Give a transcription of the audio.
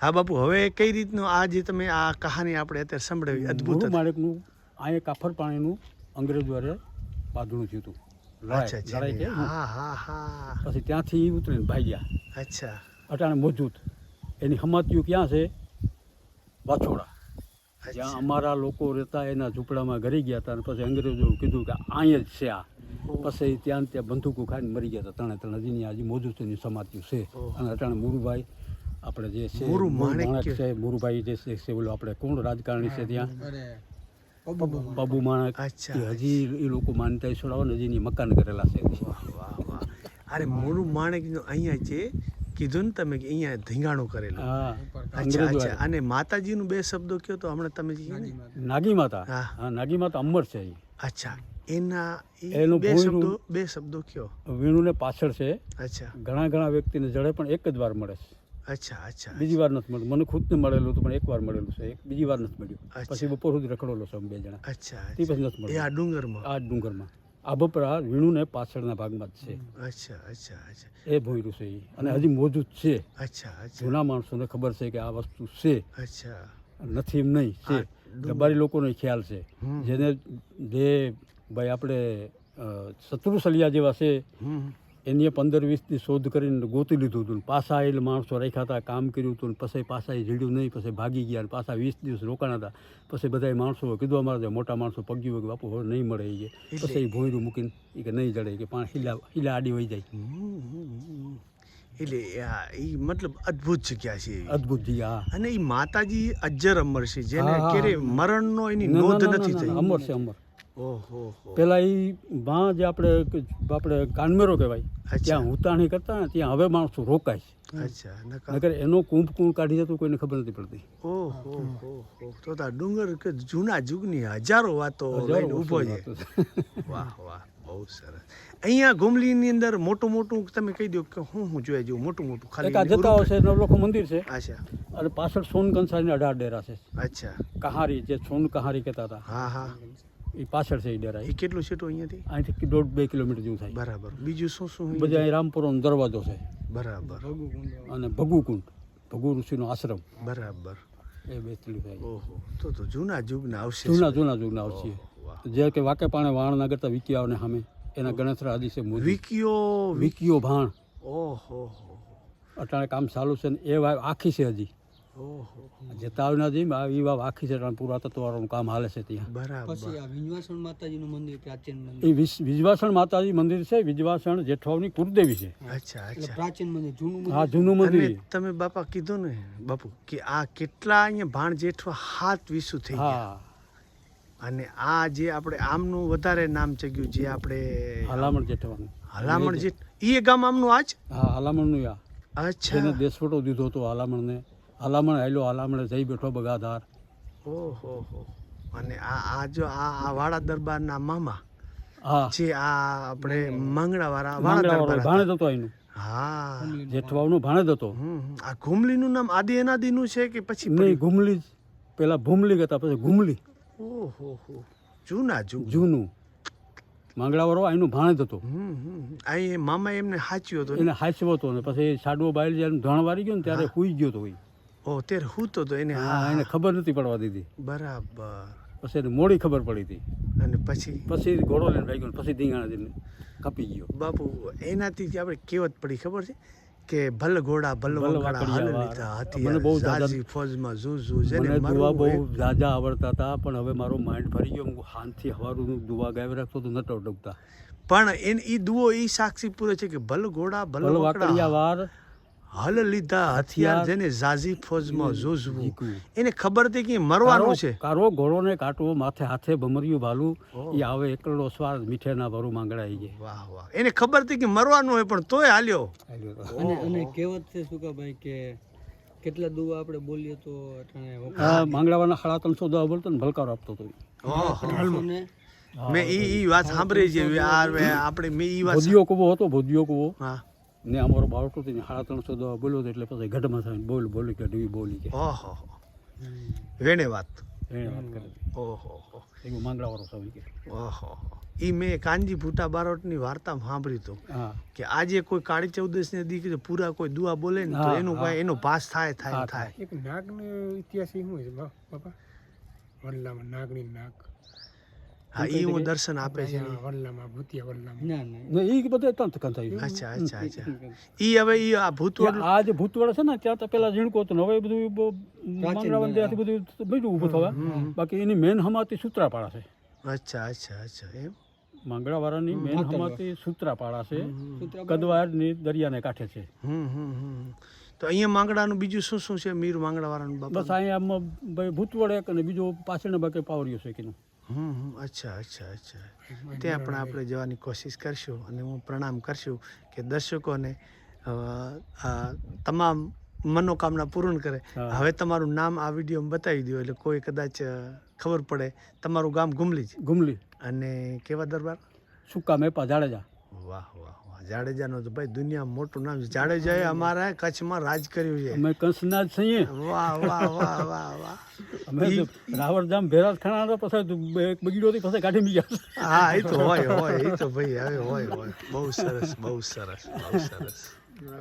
હા બાપુ હવે કઈ રીતનું આ જે તમે આ કહાની આપણે અત્યારે સંભળાવી અદ્ભુત માણેકનું આ અહીંયા કાફર પાણીનું અંગ્રેજ દ્વારા બાંધણું થયું હતું. પછી ત્યાંથી ઉતરીને ભાગ્યા. અચ્છા. અટાણે મોજૂદ. એની હમાતિયું ક્યાં છે? વાછોડા. જ્યાં અમારા લોકો રહેતા એના ઝૂંપડામાં ઘરી ગયા હતા અને પછી અંગ્રેજો કીધું કે અહીંયા જ છે આ. પછી ત્યાં ત્યાં બંદૂકો ખાઈને મરી ગયા હતા. ત્રણે ત્રણ હજી આજે મોજૂદ એની સમાતિયું છે. અને અટાણે મુરુભાઈ આપણે જે છે માણેક માણેક છે મુરુભાઈ જે છે છે ઓલો આપણે કોણ રાજકારણી છે ત્યાં. બાબુ માણેક. અચ્છા. હજી એ લોકો માનતા છોડાવો ને હજી મકાન કરેલા છે. વાહ વાહ વાહ. અરે મોરું માણેકનું અહીંયા છે કીધું ને તમે કે અહીંયા ધીંગાણું કરેલું. અચ્છા અચ્છા. અને માતાજીનું બે શબ્દો કયો તો હમણાં તમે? નાગી માતા. હા. હા નાગી માતા અમર છે અચ્છા. એના એનો બે શબ્દો બે શબ્દો કયો? વીણુને પાછળ છે. અચ્છા. ઘણા ઘણા વ્યક્તિને જડે પણ એક જ વાર મળે છે. અચ્છા અચ્છા બીજી વાર નથી મળ્યું. મને ખુદને મળેલું હતું પણ એક વાર મળેલું છે. એક બીજી વાર નથી મળ્યું. પછી બપોર સુધી રખડેલો છે અમે બે જણા. અચ્છા તે પછી નથી મળ્યું. આ ડુંગરમાં? આ ડુંગરમાં. આ બપરા વીણુને પાછળના ભાગમાં જ છે. અચ્છા અચ્છા અચ્છા. એ ભોયરું છે એ અને હજી મોજૂદ છે. અચ્છા જૂના માણસોને ખબર છે કે આ વસ્તુ છે. અચ્છા. નથી એમ નહીં છે. ગબારી લોકોનો ખ્યાલ છે. જેને જે ભાઈ આપણે શત્રુ સલિયા જેવા છે એની પંદર વીસની શોધ કરીને ગોતી લીધું હતું પાછા એટલે માણસો રાખ્યા હતા કામ કર્યું હતું પછી પાછા એ જીડ્યું નહીં પછી ભાગી ગયા અને પાછા વીસ દિવસ રોકાણા હતા. પછી બધા માણસો કીધું અમારા મોટા માણસો પગ્યું કે બાપુ હવે નહીં મળે એ પછી એ ભોયરું મૂકીને એ કે નહીં જડે કે પાણી હિલા હિલા આડી વહી જાય. એટલે આ ઈ મતલબ અદ્ભુત જગ્યા છે અદ્ભુત જગ્યા અને એ માતાજી અજર અમર છે જેને ક્યારે મરણનો એની નોંધ નથી થઈ. અમર છે અમર. પેલા એ માં જે આપણે આપણે કાનમેરો કહેવાય. ત્યાં ઉતાણી કરતા ત્યાં હવે માણસો રોકાય છે. અચ્છા નકા નકર એનો કુંભ કુંભ કાઢી જતું કોઈને ખબર નથી પડતી. ઓહો તો તો ડુંગર કે જૂના જુગની હજારો વાતો ઊભો છે. વાહ વાહ બહુ સરસ. અહીંયા ગુમલીની અંદર મોટું મોટું તમે કહી દો કે હું હું જોયા જેવું મોટું મોટું એક ખાલી જતાઓ છે નવલખો મંદિર છે. અચ્છા. અને પાછળ સોન કંસારીના અઢાર ડેરા છે. અચ્છા. કહારી જે સોન કહારી કહેતા હતા. હા હા. એ પાછળ છે એ ડેરા એ. કેટલું છેટું અહીંયાથી? અહીંથી દોઢ બે કિલોમીટર જેવું થાય. બરાબર. બીજું શું શું? બધા અહીં રામપુરનો દરવાજો છે. બરાબર. અને ભગુકુંડ. ભગુ ઋષિનો આશ્રમ. બરાબર. એ બેસેલું થાય ઓહો. તો તો જૂના જુગના આવશે. જૂના જૂના જુગના આવશે. જે કે વાકે પાણે વાણ ના કરતા વિકિયાઓને સામે એના ગણેશરા આદિ છે વિકિયો વિકિયો. ભાણ. ઓહો. અટાણે કામ ચાલુ છે ને એ આખી છે હજી. ઓહો. જતાવના જેમ એ વાવ આખી છે પુરાતત્વવાળાનું કામ હાલે છે ત્યાં. બરાબર. પછી આ વિંજવાસણ માતાજીનું મંદિર પ્રાચીન મંદિર. એ વિજવાસણ માતાજી મંદિર છે વિજવાસણ જેઠવાની કુળદેવી છે. અચ્છા અચ્છા. પ્રાચીન મંદિર જૂનું મંદિર આ જૂનું મંદિર. તમે બાપા કીધું ને બાપુ કે આ કેટલા અહીંયા ભાણ જેઠવા હાથ વિસુ થઈ ગયા. અને આ જે આપણે આમનું વધારે નામ છે ગયું જે આપણે હલામણ જેઠવાનું. હલામણ જેઠ એ ગામ આમનું આજ હા હલામણનું આ. અચ્છા. જેને દેશવટો દીધો હતો હલામણને. હલામણ આયલો હલામણે જઈ બેઠો બગાધાર. ઓહો હો. અને આ આ જો આ આ વાળા દરબારના મામા હા. જે આ આપણે મંગળાવાળા વાળા દરબાર ભાણેજ હતો. એનું. હા. જેઠવાનું ભાણેજ હતો. આ ઘુમલીનું નામ આદિ અનાદિનું છે કે પછી નહીં ઘુમલી પેલા ભૂમલી હતા પછી ઘુમલી. ઓહો હો. જૂના જૂનું. માંગડાવાળો એનું ભાણેજ હતો. આ મામા એમને હાચ્યો હતો એને હાચવો હતો ને પછી સાડવો બાયલ જ્યારે ધણ વારી ગયો ને ત્યારે સુઈ ગયો હતો એ ઓ ત્યારે હું તો એને હા એને ખબર નથી પડવા દીધી. બરાબર. પછી એને મોડી ખબર પડી હતી. અને પછી? પછી ઘોડો લઈને ભાઈ ગયો પછી ધીંગાણા જઈને કપી ગયો. બાપુ એનાથી આપણે કહેવત પડી ખબર છે? કે ભલ ઘોડા ભલ હલ લીધા. મને બહુ દાદા- ફોજમાં ઝૂ ઝૂ જેને દુવા બહુ જાજા આવડતા હતા પણ હવે મારો માઇન્ડ ફરી ગયો. હું હાનથી હવારું દુવા ગાય રાખતો તો નટો ડૂબતા પણ ઈ દુઓ એ સાક્ષી પૂરે છે કે ભલ ઘોડા ભલ વાકડિયા વાર હલ લીધા હથિયાર જેને ઝાઝી ફોજમાં ઝૂઝવું. એને ખબર હતી કે મરવાનું છે. કારો ઘોડોને કાટવો માથે હાથે ભમરિયું ભાલું. એ આવે એકલો સ્વાદ મીઠે ના ભરું માંગડાઈ જાય. વાહ વાહ. એને ખબર હતી કે મરવાનું હોય પણ તોય હાલ્યો. અને અને કહેવત છે સુકાભાઈ કે કેટલા દુવા આપણે બોલીએ તો માંગડાવાના ખાડા ત્રણસો દવા બોલતો ને ભલકારો આપતો હતો મેં ઈ ઈ વાત સાંભળી છે આપણે મેં ઈ વાત ભોદિયો કુવો હતો ભોદિયો કુવો. હા. ને અમારો બાળકો હતો ને સાડા ત્રણસો દવા બોલ્યો હતો એટલે પછી ગઢમાં થઈને બોલ બોલી કે ડવી બોલી કે. ઓહો વેણે વાત. વેણે વાત કરી. ઓહો એવું માંગડાવાળો સૌ ઈ કે ઓહો ઈ મેં કાનજી ભૂટા બારોટની વાર્તા સાંભળ્યું હતું કે આજે કોઈ કાળી ચૌદશની દીકરી પૂરા કોઈ દુઆ બોલે ને તો એનું હા. એનો પાસ થાય થાય થાય. એક નાગનો ઇતિહાસ એ શું છે બાપા? વડલામાં નાગની નાગ. હા એ હું દર્શન આપે છે. એ ભૂતિયા ના ના બધા ત્રણ થકાન થયું અચ્છા અચ્છા અચ્છા. ઈ હવે ઈ આ ભૂતવડ આ જે ભૂતવાડ છે ને ત્યાં તો પેલા ઝીણકો હતું હવે બધું માંગડા બધું બીજું ઊભું થવા. બાકી એની મેન હમાતી સૂત્રાપાળા છે. અચ્છા અચ્છા અચ્છા એમ? માંગડાવાળાની મેન હમાતી સૂત્રાપાળા છે. કદવારની દરિયાને કાંઠે છે. હમ હમ હમ તો અહીંયા માંગડાનું બીજું શું શું છે? મીર માંગડાવાળાનું બસ અહીંયા ભૂતવડ એક અને બીજો પાછળના બાકી પાવરિયો છે કીનું હમ હમ. અચ્છા અચ્છા અચ્છા. ત્યાં પણ આપણે જવાની કોશિશ કરશું અને હું પ્રણામ કરશું કે દર્શકોને આ તમામ મનોકામના પૂર્ણ કરે. હવે તમારું નામ આ વિડીયોમાં બતાવી દો એટલે કોઈ કદાચ ખબર પડે. તમારું ગામ ગુમલી જ ગુમલી. અને કેવા દરબાર? સુકા મેપા જાડેજા વાહ વાહ વાહ જાડેજાનો તો ભાઈ દુનિયા મોટું નામ છે. જાડેજાએ અમારા કચ્છમાં રાજ કર્યું છે. અમે કંસના જ છીએ. વાહ વાહ વાહ વાહ વાહ. અમે તો રાવણજામ ભેરાજ ખાના પછી તો એક બગીડો હતી પછી કાઢી મીયા હા એ તો હોય હોય એ તો ભાઈ હવે હોય હોય. બહુ સરસ બહુ સરસ બહુ સરસ.